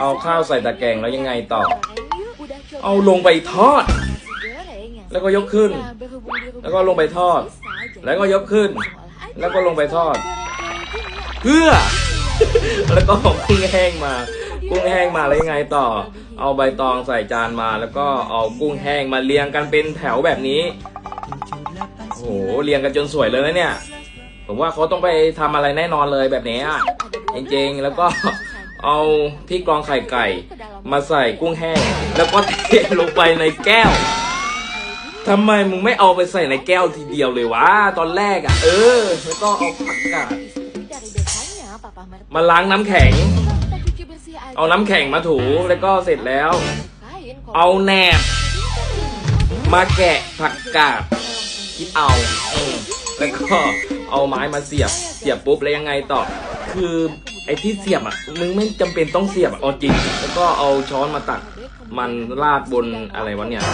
เอาข้าวใส่ตะแกรงแล้วยังไงต่อ เอาเอาลลงงไปไปทอด แล้แล้ววก็ก็ยยกกขึ้ขึ้นนแล้แล้ววก็ก็ลลงงไปไปททออดดแล้แล้ววก็ก็ยยกกขึ้ขึ้นนแล้วก็ลงไปทอด เพื่อ แล้วก็เอากุ้งแห้งมา กุ้งแห้งมาแล้วยังไงต่อ เอาใบตองใส่จานมา แล้วก็เอากุ้งแห้งมาเรียงกันเป็นแถวแบบนี้ โอ้โหเรียงกันจนสวยเลยนะเนี่ย ผมว่าเขาต้องไปทำอะไรแน่นอนเลยแบบนี้อะจริงๆ แล้วก็ เอาพริกรองไข่ไก่ มาใส่กุ้งแห้ง แล้วก็เทลงไปในแก้วทำไมมึงไม่เอาไปใส่ในแก้วทีเดียวเลยวะตอนแรกอะ เออแล้วก็เอาผักกาดมาล้างน้ำแข็ง เอาน้ำแข็งมาถูแล้วก็เสร็จแล้ว เอาแหนบมาแกะผักกาดคิดเอาอืมแล้วก็เอาไม้มาเสียบ เสียบปุ๊บแล้วยังไงต่อ คือ ไอ้ที่เสียบอะมึงไม่จำเป็นต้องเสียบอะเอาจริง แล้วก็เอาช้อนมาตักมันราดบนอะไรวะเนี่ย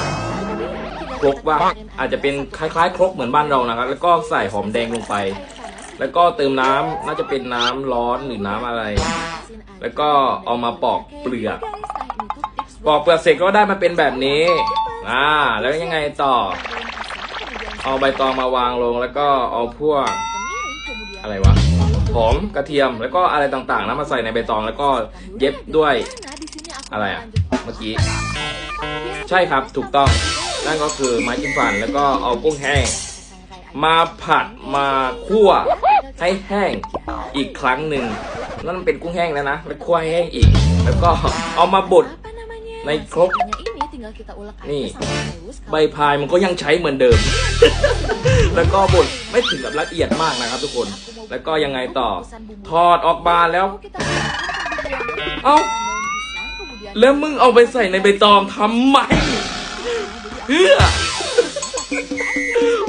ครกว่าอาจจะเป็นคล้ายๆ ครกเหมือนบ้านเรานะครับ แล้วก็ใส่หอมแดงลงไป แล้วก็เติมน้ำน่าจะเป็นน้ำร้อนหรือน้ำอะไร แล้วก็เอามาปอกเปลือก ปอกเปลือกเสร็จก็ได้มาเป็นแบบนี้ อ่า แล้วยังไงต่อ เอาใบตองมาวางลงแล้วก็เอาพวกอะไรวะ หอมกระเทียมแล้วก็อะไรต่างๆนะมาใส่ในใบตองแล้วก็เย็บด้วยอะไรอะเมื่อกี้ ใช่ครับถูกต้อง นั่นก็คือไม้จิ้มฟันแล้วก็เอากุ้งแห้ง มาผัดมาคั่วให้แห้งอีกครั้งหนึ่งนั่นมันเป็นกุ้งแห้งแล้วนะแล้วคั่วให้แห้งอีก แล้วก็เอามาบดในครก นี่ใบพายมันก็ยังใช้เหมือนเดิม แล้วก็บดไม่ถึงกับละเอียดมากนะครับ ทุกคน แล้วก็ยังไงต่อทอดออกมาแล้ว เอ้า แล้วมึงเอาไปใส่ในใบตองทำไมเพื่อ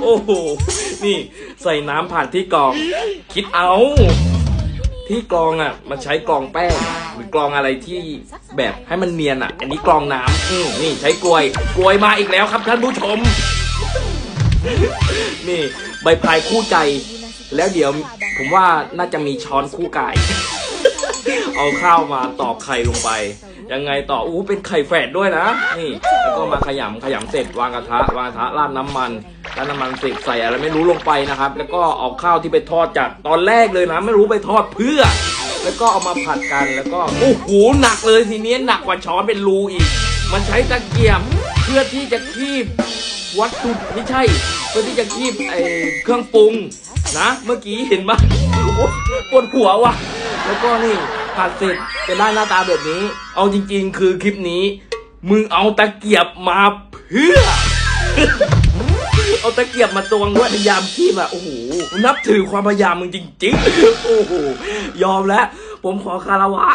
โอ้โห นี่ใส่น้ำผ่านที่กรอง คิดเอา ที่กรองอะมันใช้กรองแป้งหรือกรองอะไรที่แบบให้มันเนียนอะ อันนี้กรองน้ำอืมนี่ใช้กลวย กลวยมาอีกแล้วครับท่านผู้ชม นี่ใบพายคู่ใจ แล้วเดี๋ยวผมว่าน่าจะมีช้อนคู่กายเอาข้าวมาตอกไข่ลงไป ยังไงต่ออู้เป็นไข่แฝดด้วยนะ นี่ แล้วก็มาขยำขยำเสร็จวางกระทะ วางกระทะราดน้ำมัน ราดน้ำมันเสร็จใส่อะไรไม่รู้ลงไปนะครับ แล้วก็เอาข้าวที่ไปทอดจากตอนแรกเลยนะ ไม่รู้ไปทอดเพื่อ แล้วก็เอามาผัดกันแล้วก็โอ้โหหนักเลยทีนี้หนักกว่าช้อนเป็นรูอีก มันใช้ตะเกียบเพื่อที่จะคีบวัตถุไม่ใช่ เพื่อที่จะคีบไอเครื่องปรุงนะ เมื่อกี้เห็นไหมปวดหัวว่ะ แล้วก็นี่ผัดเสร็จจะได้หน้าตาแบบนี้ เอาจริง ๆ คือคลิปนี้ มึงเอาตะเกียบมาเพื่อ เอาตะเกียบมาตวงด้วยพยายามคีบบโอ้โหนับถือความพยายามมึงจริงๆ โอ้โหยอมแล้ว ผมขอคารวะ